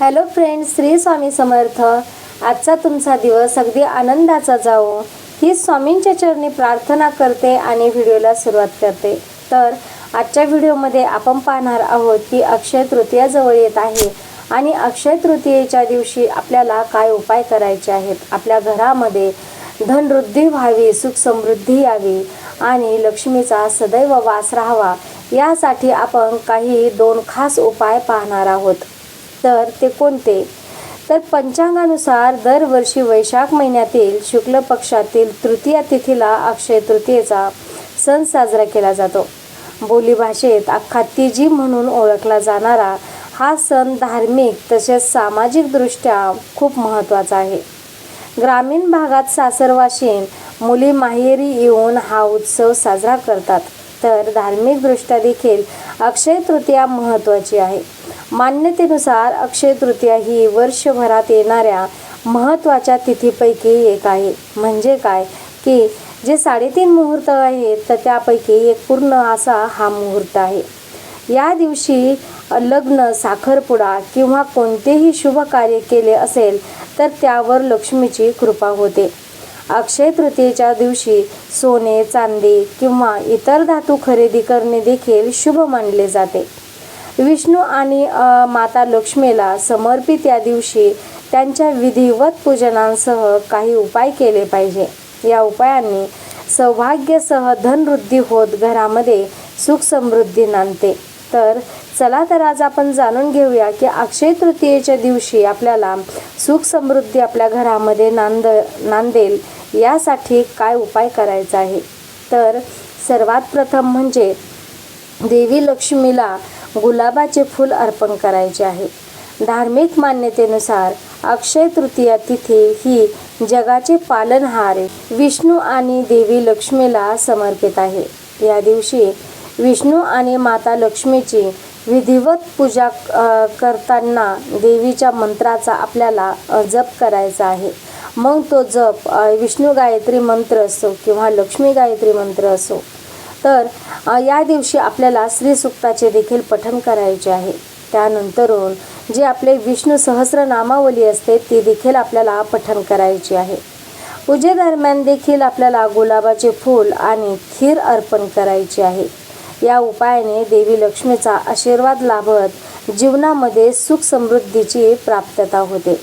Hello friends Shri Swami Samarth. आजचा तुमचा दिवस अगदी आनंदाचा जावो. ही स्वामींच्या चरणी प्रार्थना करते आणि व्हिडिओला सुरुवात करते. तर आजच्या व्हिडिओमध्ये आपण पाहणार आहोत की अक्षय तृतीया जवळ येत आहे आणि अक्षय तृतीयेच्या दिवशी आपल्याला काय उपाय करायचे आहेत? आपल्या घरामध्ये धनवृद्धी व्हावी सुख समृद्धी यावी आणि लक्ष्मीचा सदैव वास राहावा यासाठी आपण काही दोन खास उपाय पाहणार आहोत. तर ते कोणते? तर पंचांगानुसार दरवर्षी वैशाख महिन्यातील शुक्ल पक्षातील तृतीया तिथीला अक्षय तृतीयेचा सण साजरा केला जातो. बोलीभाषेत अख्खा तिजी म्हणून ओळखला जाणारा हा सण धार्मिक तसेच सामाजिकदृष्ट्या खूप महत्त्वाचा आहे. ग्रामीण भागात सासरवाशीन मुली माहेरी येऊन हा उत्सव साजरा करतात. तर धार्मिकदृष्ट्या देखील अक्षय तृतीया महत्त्वाची आहे. मान्यतेनुसार अक्षय तृतीया ही वर्षभरात येणाऱ्या महत्त्वाच्या तिथीपैकी एक आहे. म्हणजे काय? की जे साडेतीन मुहूर्त आहेत तर त्यापैकी एक पूर्ण असा हा मुहूर्त आहे. या दिवशी लग्न साखरपुडा किंवा कोणतेही शुभ कार्य केले असेल तर त्यावर लक्ष्मीची कृपा होते. अक्षय तृतीयेच्या दिवशी सोने चांदी किंवा इतर धातू खरेदी करणे देखील शुभ मानले जाते. विष्णू आणि माता लक्ष्मीला समर्पित या दिवशी त्यांच्या विधिवत पूजनांसह काही उपाय केले पाहिजे. या उपायांनी सौभाग्यसह धनवृद्धी होत घरामध्ये सुख समृद्धी नांदते. तर चला तर आज आपण जाणून घेऊया की अक्षय तृतीयेच्या दिवशी आपल्याला सुख समृद्धी आपल्या घरामध्ये नांद नांदेल यासाठी काय उपाय करायचा आहे? तर सर्वात प्रथम म्हणजे देवी लक्ष्मीला गुलाबाचे फूल अर्पण करायचे आहे. धार्मिक मान्यतेनुसार अक्षय तृतीया तिथी ही जगाचे पालनहार विष्णू आणि देवी लक्ष्मीला समर्पित आहे. या दिवशी विष्णू आणि माता लक्ष्मीची विधिवत पूजा करताना देवीच्या मंत्राचा आपल्याला जप करायचा आहे. मग तो जप विष्णू गायत्री मंत्र असो किंवा लक्ष्मी गायत्री मंत्र असो तर या दिवशी आपल्याला श्रीसुक्ताचे देखील पठन करायचे आहे. त्यानंतरून जे आपले विष्णू सहस्रनामावली असते ती देखील आपल्याला पठन करायची आहे. पूजेदरम्यान देखील आपल्याला गुलाबाचे फूल आणि खीर अर्पण करायची आहे. या उपायाने देवी लक्ष्मीचा आशीर्वाद लाभत जीवनामध्ये सुख समृद्धीची प्राप्तता होते.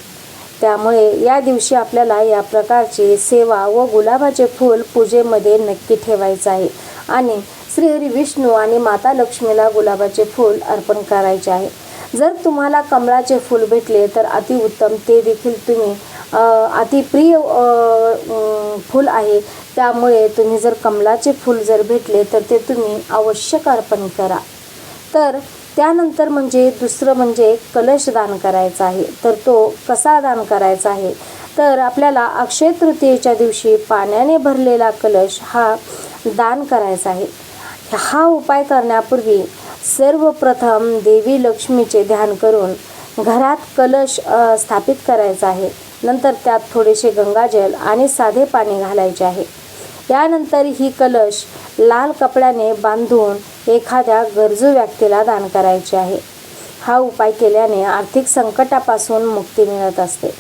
त्यामुळे या दिवशी आपल्याला या प्रकारची सेवा व गुलाबाचे फूल पूजेमध्ये नक्की ठेवायचं आहे. आणि श्रीहरी विष्णू आणि माता लक्ष्मीला गुलाबाचे फूल अर्पण करायचे आहे. जर तुम्हाला कमळाचे फूल भेटले तर अतिउत्तम ते देखील तुम्ही अतिप्रिय फूल आहे. त्यामुळे तुम्ही जर कमळाचे फूल जर भेटले तर ते तुम्ही आवश्यक अर्पण करा. तर त्यानंतर म्हणजे दुसरं म्हणजे कलश दान करायचा आहे. तर तो कसा दान करायचा आहे? तर आपल्याला अक्षय तृतीयेच्या दिवशी पाण्याने भरलेला कलश हा दान करायचं आहे. हा उपाय करण्यापूर्वी सर्वप्रथम देवी लक्ष्मीचे ध्यान करून घरात कलश स्थापित करायचा आहे. नंतर त्यात थोडेसे गंगाजल आणि साधे पाणी घालायचे आहे. यानंतर ही कलश लाल कपड्याने बांधून एखाद्या गरजू व्यक्तीला दान करायचे आहे. हा उपाय केल्याने आर्थिक संकटापासून मुक्ती मिळत असते.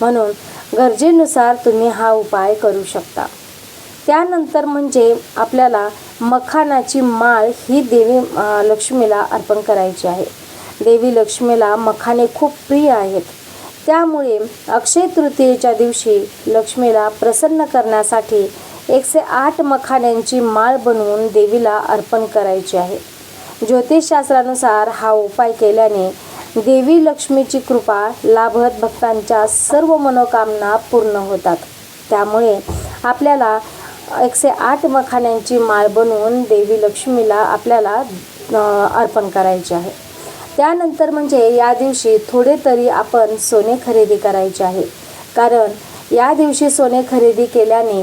म्हणून गरजेनुसार तुम्ही हा उपाय करू शकता. त्यानंतर म्हणजे आपल्याला मखानाची माळ ही देवी लक्ष्मीला अर्पण करायची आहे. देवी लक्ष्मीला मखाने खूप प्रिय आहेत. त्यामुळे अक्षय तृतीयेच्या दिवशी लक्ष्मीला प्रसन्न करण्यासाठी एकशे आठ मखाण्यांची माळ बनवून देवीला अर्पण करायची आहे. ज्योतिषशास्त्रानुसार हा उपाय केल्याने देवी लक्ष्मीची कृपा लाभत भक्तांच्या सर्व मनोकामना पूर्ण होतात. त्यामुळे आपल्याला एकशे आठ मखाण्यांची माळ बनवून देवी लक्ष्मीला आपल्याला अर्पण करायची आहे. त्यानंतर म्हणजे या दिवशी थोडे तरी आपण सोने खरेदी करायचे आहे. कारण या दिवशी सोने खरेदी केल्याने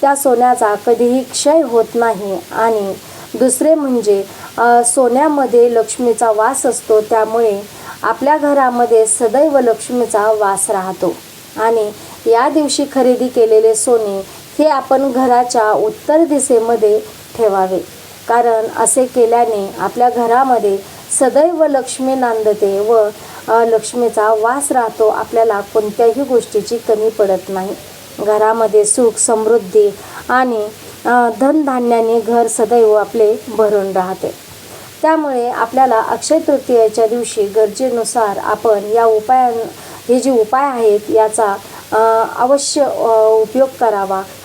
त्या सोन्याचा कधीही क्षय होत नाही आणि दुसरे म्हणजे सोन्यामध्ये लक्ष्मीचा वास असतो त्यामुळे आपल्या घरामध्ये सदैव लक्ष्मीचा वास राहतो. आणि या दिवशी खरेदी केलेले सोने हे आपण घराच्या उत्तर दिशेमध्ये ठेवावे. कारण असे केल्याने आपल्या घरामध्ये सदैव लक्ष्मी नांदते व लक्ष्मीचा वास राहतो आपल्याला कोणत्याही गोष्टीची कमी पडत नाही. घरामध्ये सुख समृद्धी आणि धनधान्याने घर सदैव आपले भरून राहते. त्यामुळे आपल्याला अक्षय तृतीयेच्या दिवशी गरजेनुसार आपण या उपायां हे जे उपाय आहेत याचा अवश्य उपयोग करावा.